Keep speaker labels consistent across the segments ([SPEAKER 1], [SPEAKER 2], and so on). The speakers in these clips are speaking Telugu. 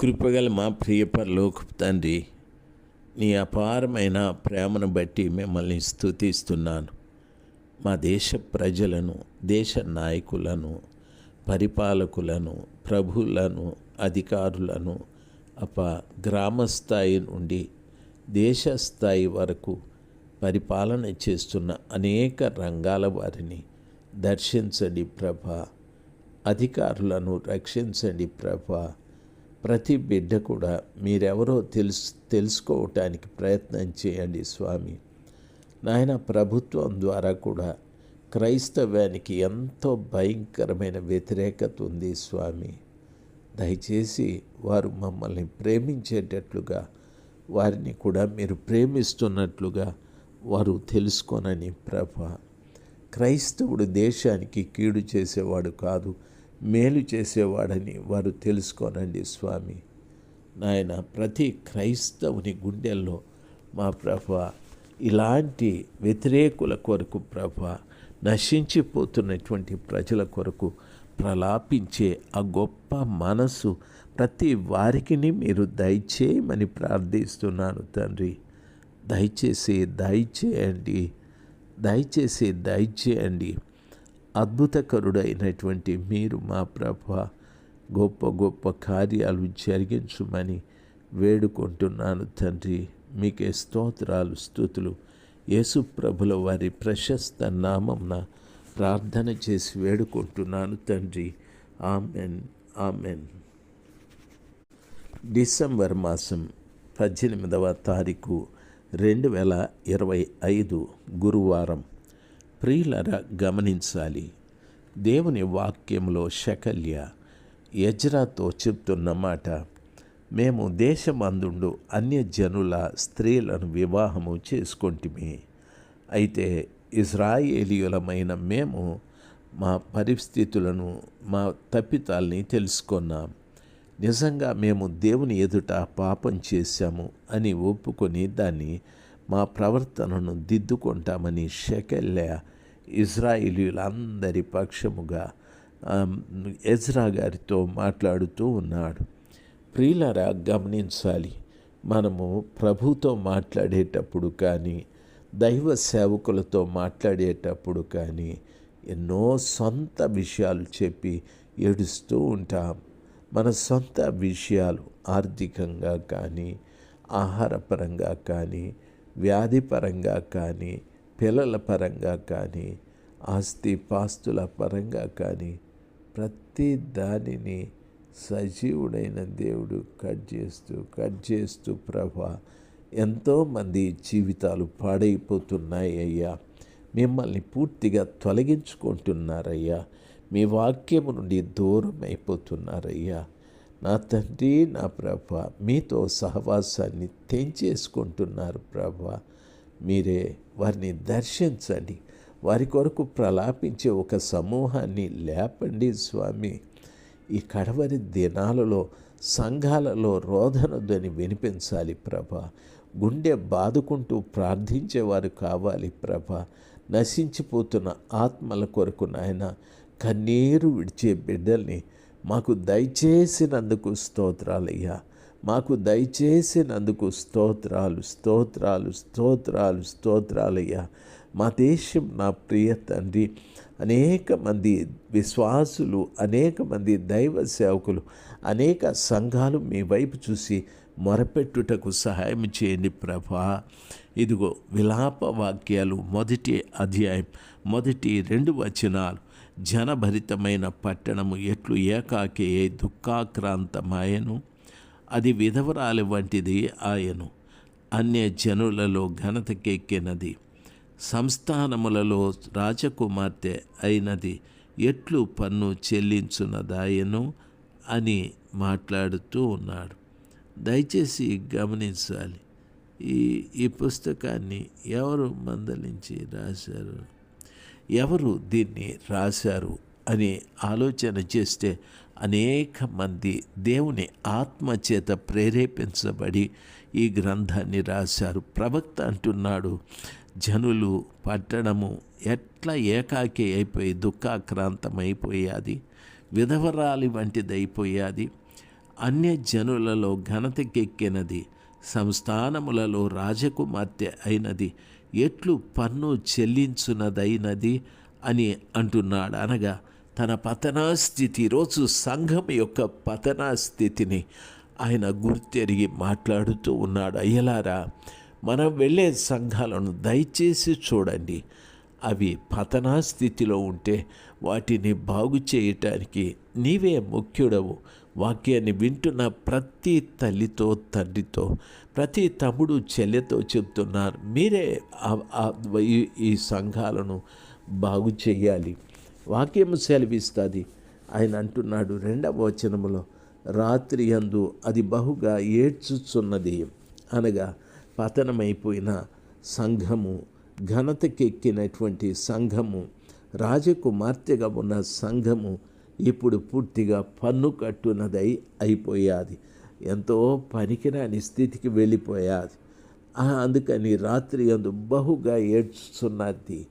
[SPEAKER 1] కృపగల మా ప్రియ పరలోక తండ్రి నీ అపారమైన ప్రేమను బట్టి మిమ్మల్ని స్థుతిస్తున్నాను మా దేశ ప్రజలను దేశ నాయకులను పరిపాలకులను ప్రభులను అధికారులను అప గ్రామ స్థాయి నుండి దేశ స్థాయి వరకు పరిపాలన చేస్తున్న అనేక రంగాల వారిని దర్శించండి ప్రభ. అధికారులను రక్షించండి ప్రభా. ప్రతి బిడ్డ కూడా మీరెవరో తెలుసు తెలుసుకోవటానికి ప్రయత్నం చేయండి స్వామి. నాయన ప్రభుత్వం ద్వారా కూడా క్రైస్తవ్యానికి ఎంతో భయంకరమైన వ్యతిరేకత ఉంది స్వామి. దయచేసి వారు మమ్మల్ని ప్రేమించేటట్లుగా వారిని కూడా మీరు ప్రేమిస్తున్నట్లుగా వారు తెలుసుకోనని ప్రభ. క్రైస్తవుడు దేశానికి కీడు చేసేవాడు కాదు మేలు చేసేవాడని వారు తెలుసుకోనండి స్వామి. నాయన ప్రతి క్రైస్తవుని గుండెల్లో మా ప్రభ ఇలాంటి వ్యతిరేకుల కొరకు ప్రభ నశించిపోతున్నటువంటి ప్రజల కొరకు ప్రలాపించే ఆ గొప్ప మనసు ప్రతి వారికిని మీరు దయచేయమని ప్రార్థిస్తున్నాను తండ్రి. దయచేసి దయచేయండి. దయచేసి దయచేయండి. అద్భుతకరుడైనటువంటి మీరు మా ప్రభ గొప్ప గొప్ప కార్యాలు జరిగించుమని వేడుకుంటున్నాను తండ్రి. మీకే స్తోత్రాలు స్థుతులు. యేసు ప్రభుల వారి ప్రశస్త నామంన ప్రార్థన చేసి వేడుకుంటున్నాను తండ్రి. Amen amen. డిసెంబర్ మాసం పద్దెనిమిదవ తారీఖు రెండు వేల ఇరవై ఐదు గురువారం. ప్రియులర గమనించాలి. దేవుని వాక్యంలో శకల్య యజ్రాతో చెప్తున్న మాట మేము దేశమందుండు అన్యజనుల స్త్రీలను వివాహము చేసుకొంటిమి. అయితే ఇజ్రాయేలీయులమైన మేము మా పరిస్థితులను మా తప్పితాల్ని తెలుసుకున్నాం. నిజంగా మేము దేవుని ఎదుట పాపం చేశాము అని ఒప్పుకొని దాన్ని మా ప్రవర్తనను దిద్దుకుంటామని షెకెల్య ఇజ్రాయిలీలందరి పక్షముగా ఎజ్రా గారితో మాట్లాడుతూ ఉన్నాడు. ప్రియులరా గమనించాలి. మనము ప్రభుతో మాట్లాడేటప్పుడు కానీ దైవ సేవకులతో మాట్లాడేటప్పుడు కానీ ఎన్నో సొంత విషయాలు చెప్పి ఏడుస్తూ ఉంటాం. మన సొంత విషయాలు ఆర్థికంగా కానీ ఆహారపరంగా కానీ వ్యాధి పరంగా కానీ పిల్లల పరంగా కానీ ఆస్తి పాస్తుల పరంగా కానీ ప్రతి దానిని సజీవుడైన దేవుడు కట్ చేస్తూ కట్ చేస్తూ ప్రభా ఎంతోమంది జీవితాలు పాడైపోతున్నాయి అయ్యా. మిమ్మల్ని పూర్తిగా తొలగించుకుంటున్నారయ్యా. మీ వాక్యము నుండి దూరం అయిపోతున్నారయ్యా నా తండ్రి నా ప్రభ మీతో సహవాసాన్ని తెంచేసుకుంటున్నారు ప్రభ. మీరే వారిని దర్శించండి. వారి కొరకు ప్రలాపించే ఒక సమూహాన్ని లేపండి స్వామి. ఈ కడవరి దినాలలో సంఘాలలో రోధన ధ్వని వినిపించాలి ప్రభ. గుండె బాదుకుంటూ ప్రార్థించేవారు కావాలి ప్రభ. నశించిపోతున్న ఆత్మల కొరకు నాయన కన్నీరు విడిచే బిడ్డల్ని మాకు దయచేసినందుకు స్తోత్రాలయ్యా మాకు దయచేసినందుకు స్తోత్రాలు స్తోత్రాలు స్తోత్రాలు స్తోత్రాలయ్యా మా దేశం నా ప్రియ తండ్రి. అనేక మంది విశ్వాసులు అనేక మంది దైవ సేవకులు అనేక సంఘాలు మీ వైపు చూసి మొరపెట్టుటకు సహాయం చేయండి ప్రభా. ఇదిగో విలాప వాక్యాలు మొదటి అధ్యాయం మొదటి రెండు వచనాలు. జనభరితమైన పట్టణము ఎట్లు ఏకాకి దుఃఖాక్రాంతమాయను? అది విధవరాలి వంటిది ఆయను. అన్య జనులలో ఘనతకెక్కినది సంస్థానములలో రాజకుమార్తె అయినది ఎట్లు పన్ను చెల్లించున్నదాయను అని మాట్లాడుతూ ఉన్నాడు. దయచేసి గమనించాలి. ఈ ఈ పుస్తకాన్ని ఎవరు మందలించి రాశారు? ఎవరు దీన్ని రాశారు అని ఆలోచన చేస్తే అనేక మంది దేవుని ఆత్మచేత ప్రేరేపించబడి ఈ గ్రంథాన్ని రాశారు. ప్రవక్త అంటున్నాడు జనులు పట్టణము ఎట్లా ఏకాకి అయిపోయి దుఃఖాక్రాంతమైపోయాది విధవరాలి వంటిదైపోయాది అన్య జనులలో ఘనతకెక్కినది సంస్థానములలో రాజకుమార్తె అయినది ఎట్లు పన్ను చెల్లించున్నదైనది అని అంటున్నాడు. అనగా తన పతనాస్థితి రోజు ఈరోజు సంఘం యొక్క పతనాస్థితిని ఆయన గుర్తెరిగి మాట్లాడుతూ ఉన్నాడు. అయ్యలారా మనం వెళ్ళే సంఘాలను దయచేసి చూడండి. అవి పతనాస్థితిలో ఉంటే వాటిని బాగు చేయటానికి నీవే ముఖ్యుడవు. వాక్యాన్ని వింటున్న ప్రతి తల్లితో తండ్రితో ప్రతి తమ్ముడు చెల్లెతో చెప్తున్నారు. మీరే ఈ సంఘాలను బాగు చేయాలి. వాక్యం సెలవిస్తుంది. ఆయన అంటున్నాడు రెండవ వచనములో రాత్రి అందు అది బహుగా ఏడ్చుచున్నది. అనగా పతనమైపోయిన సంఘము ఘనతకెక్కినటువంటి సంఘము రాజకుమార్తెగా ఉన్న సంఘము ఇప్పుడు పూర్తిగా పన్ను కట్టునదై అయిపోయాది. ఎంతో పనికిరాని స్థితికి వెళ్ళిపోయాది. అందుకని రాత్రి అందు బహుగా ఏడ్చున్నది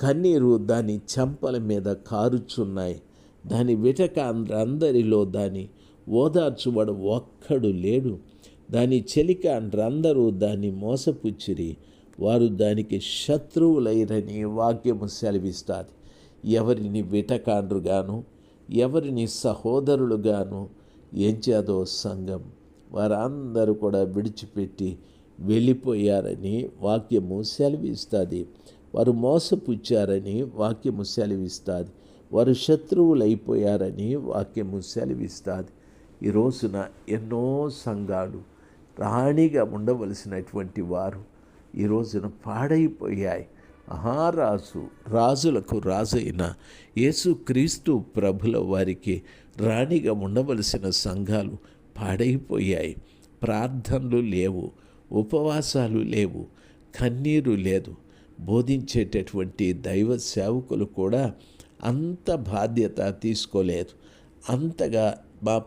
[SPEAKER 1] కన్నీరు దాని చెంపల మీద కారుచున్నాయి. దాని వెటక అందరిలో దాని ఓదార్చువాడు ఒక్కడు లేడు. దాని చెలిక అందరూ దాన్ని మోసపుచ్చిరి. వారు దానికి శత్రువులైరని వాక్యము సెలవిస్తుంది. ఎవరిని విటకాండ్రుగాను ఎవరిని సహోదరులుగాను ఎంచాదో సంఘం వారందరూ కూడా విడిచిపెట్టి వెళ్ళిపోయారని వాక్యము సెలవిస్తుంది. వారు మోసపుచ్చారని వాక్యము సెలవిస్తుంది. వారు శత్రువులైపోయారని వాక్యము సెలవిస్తుంది. ఈ రోజున ఎన్నో సంఘాలు రాణిగా ఉండవలసినటువంటి వారు ఈ రోజున పాడైపోయాయి. మహారాజు రాజులకు రాజైన యేసుక్రీస్తు ప్రభుల వారికి రాణిగా ఉండవలసిన సంఘాలు పాడైపోయాయి. ప్రార్థనలు లేవు ఉపవాసాలు లేవు కన్నీరు లేదు. బోధించేటటువంటి దైవ సేవకులు కూడా అంత బాధ్యత తీసుకోలేదు. అంతగా మా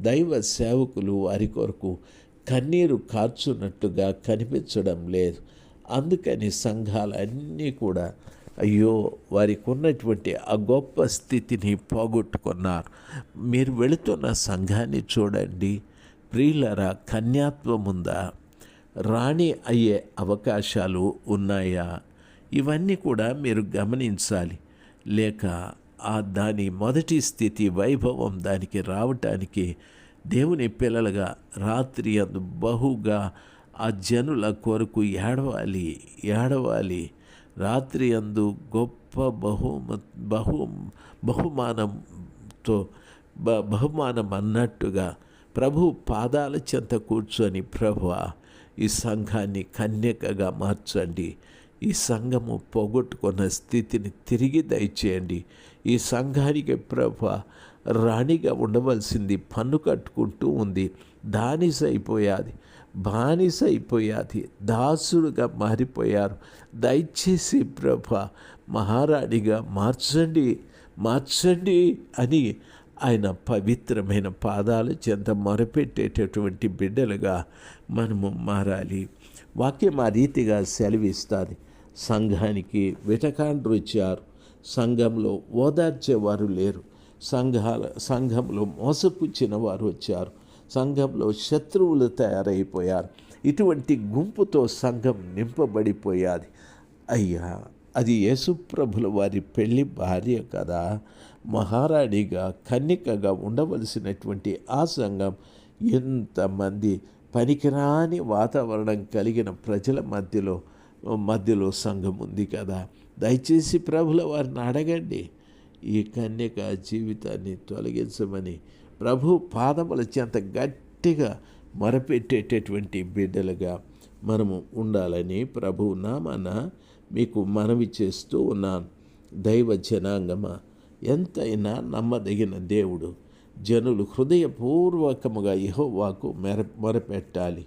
[SPEAKER 1] దైవ సేవకులు వారి కొరకు కన్నీరు కార్చున్నట్టుగా కనిపించడం లేదు. అందుకని సంఘాలన్నీ కూడా అయ్యో వారికి ఉన్నటువంటి ఆ గొప్ప స్థితిని పోగొట్టుకున్నారు. మీరు వెళుతున్న సంఘాన్ని చూడండి. ప్రియులరా కన్యాత్వం ఉందా రాణి అయ్యే అవకాశాలు ఉన్నాయా? ఇవన్నీ కూడా మీరు గమనించాలి. లేక ఆ దాని మొదటి స్థితి వైభవం దానికి రావటానికి దేవుని పిల్లలుగా రాత్రి అందు బహుగా ఆ జనుల కొరకు ఏడవాలి ఏడవాలి. రాత్రి అందు గొప్ప బహుమ బహు బహుమానంతో బ బహుమానం అన్నట్టుగా ప్రభు పాదాల చెంత కూర్చొని ప్రభు ఈ సంఘాన్ని కన్యకగా మార్చండి. ఈ సంఘము పోగొట్టుకున్న స్థితిని తిరిగి దయచేయండి. ఈ సంఘానికి ప్రభ రాణిగా ఉండవలసింది పన్ను కట్టుకుంటూ ఉంది. దానిస అయిపోయాది బానిస అయిపోయాది దాసుడుగా మారిపోయారు. దయచేసి ప్రభ మహారాణిగా మార్చండి మార్చండి అని ఆయన పవిత్రమైన పాదాలు చెంత మొరపెట్టేటటువంటి బిడ్డలుగా మనము మారాలి. వాక్యం ఆ రీతిగా సెలవిస్తుంది. సంఘానికి విటకాండ్రు వచ్చారు సంఘంలో ఓదార్చేవారు లేరు. సంఘాల సంఘంలో మోసపుచ్చిన వారు వచ్చారు. సంఘంలో శత్రువులు తయారైపోయారు. ఇటువంటి గుంపుతో సంఘం నింపబడిపోయాది. అయ్యా అది యేసుప్రభుల వారి పెళ్ళి భార్య కదా. మహారాణిగా కన్నికగా ఉండవలసినటువంటి ఆ సంఘం ఎంతమంది పనికిరాని వాతావరణం కలిగిన ప్రజల మధ్యలో మధ్యలో సంఘం ఉంది కదా. దయచేసి ప్రభుల వారిని అడగండి. ఈ కన్యక జీవితాన్ని తొలగించమని ప్రభు పాదముల చెంత గట్టిగా మొరపెట్టేటటువంటి బిడ్డలుగా మనము ఉండాలని ప్రభు నామన మీకు మనవి చేస్తూ ఉన్నాను దైవ జనాంగమ ఎంతైనా నమ్మదగిన దేవుడు జనులు హృదయపూర్వకముగా యహోవాకు మెర మొరపెట్టాలి.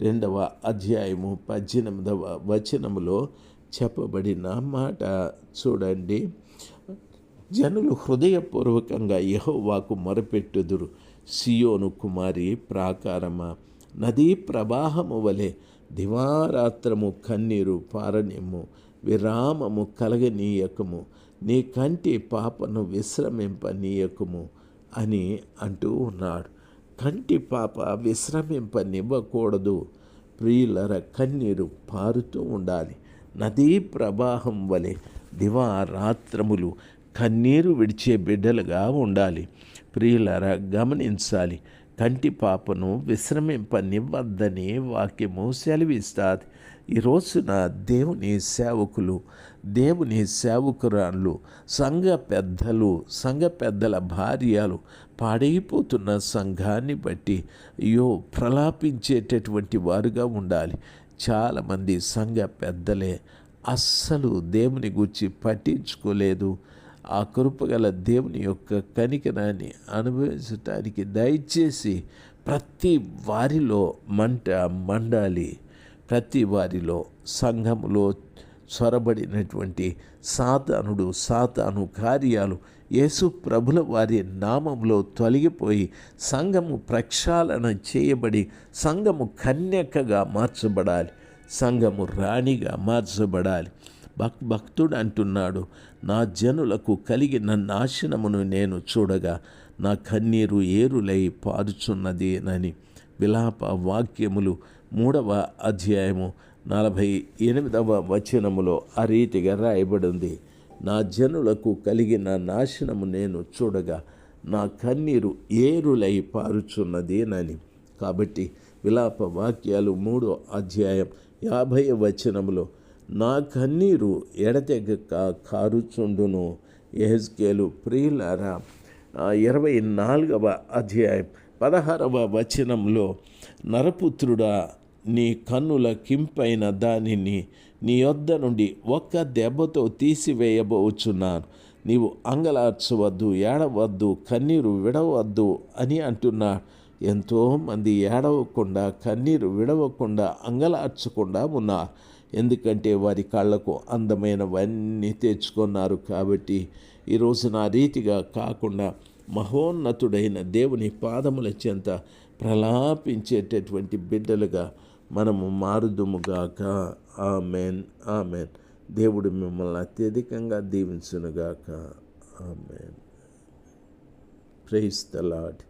[SPEAKER 1] రెండవ అధ్యాయము పద్దెనిమిదవ వచనములో చెప్పబడిన మాట చూడండి. జనులు హృదయపూర్వకంగా యహోవాకు మొరపెట్టుదురు. సియోను కుమారి ప్రాకారమా? నదీ ప్రవాహము వలె దివారాత్రము కన్నీరు పారనిమ్ము విరామము కలగనీయకము నీ కంటి పాపను విశ్రమింపనీయకము అని అంటూ ఉన్నాడు. కంటి పాప విశ్రమింపనివ్వకూడదు. ప్రియులర కన్నీరు పారుతూ ఉండాలి. నదీ ప్రవాహం వలె దివారాత్రములు కన్నీరు విడిచే బిడ్డలుగా ఉండాలి. ప్రియులరా గమనించాలి. కంటి పాపను విశ్రమింపనివ్వద్దని వాక్యము సెలవిస్తుంది. ఈ రోజున దేవుని సేవకులు దేవుని సేవకురాళ్ళు సంఘ పెద్దలు సంఘ పెద్దల భార్యలు పాడైపోతున్న సంఘాన్ని బట్టి అయ్యో ప్రలాపించేటటువంటి వారుగా ఉండాలి. చాలామంది సంఘ పెద్దలే అస్సలు దేవుని గురించి పట్టించుకోలేదు. ఆ కృపగల దేవుని యొక్క కనికనాన్ని అనుభవించటానికి దయచేసి ప్రతి వారిలో మంట మండాలి. ప్రతి వారిలో సంఘములో చొరబడినటువంటి సాతానుడు సాతాను కార్యాలు యేసు ప్రభుల వారి నామంలో తొలగిపోయి సంఘము ప్రక్షాళన చేయబడి సంఘము కన్యకగా మార్చబడాలి. సంఘము రాణిగా మార్చబడాలి. భక్ భక్తుడు అంటున్నాడు నా జనులకు కలిగిన నాశనమును నేను చూడగా నా కన్నీరు ఏరులై పారుచున్నది అని విలాప వాక్యములు మూడవ అధ్యాయము నలభై ఎనిమిదవ వచనములో ఆ రీతిగా రాయబడింది. నా జనులకు కలిగిన నాశనము నేను చూడగా నా కన్నీరు ఏరులై పారుచున్నదేనని. కాబట్టి విలాప వాక్యాలు మూడో అధ్యాయం యాభై వచనములో నా కన్నీరు ఎడతెగక కారుచుండును. ఎహెజ్కేలు ప్రియులారా ఇరవై నాలుగవ అధ్యాయం పదహారవ వచనంలో నరపుత్రుడా నీ కన్నుల కింపైన దానిని నీ యొద్ద నుండి ఒక్క దెబ్బతో తీసివేయబోచున్నాను. నీవు అంగలార్చవద్దు ఏడవద్దు కన్నీరు విడవద్దు అని అంటున్నా ఎంతోమంది ఏడవకుండా కన్నీరు విడవకుండా అంగలార్చకుండా ఉన్నారు. ఎందుకంటే వారి కళ్ళకు అందమైనవన్నీ తెచ్చుకున్నారు కాబట్టి ఈరోజు నా రీతిగా కాకుండా మహోన్నతుడైన దేవుని పాదముల చెంత ప్రలాపించేటటువంటి బిడ్డలుగా మనము మారుదుముగాక. ఆమెన్. ఆమెన్. దేవుడు మిమ్మల్ని అత్యధికంగా దీవించునుగాక. ఆమెన్. Praise the lord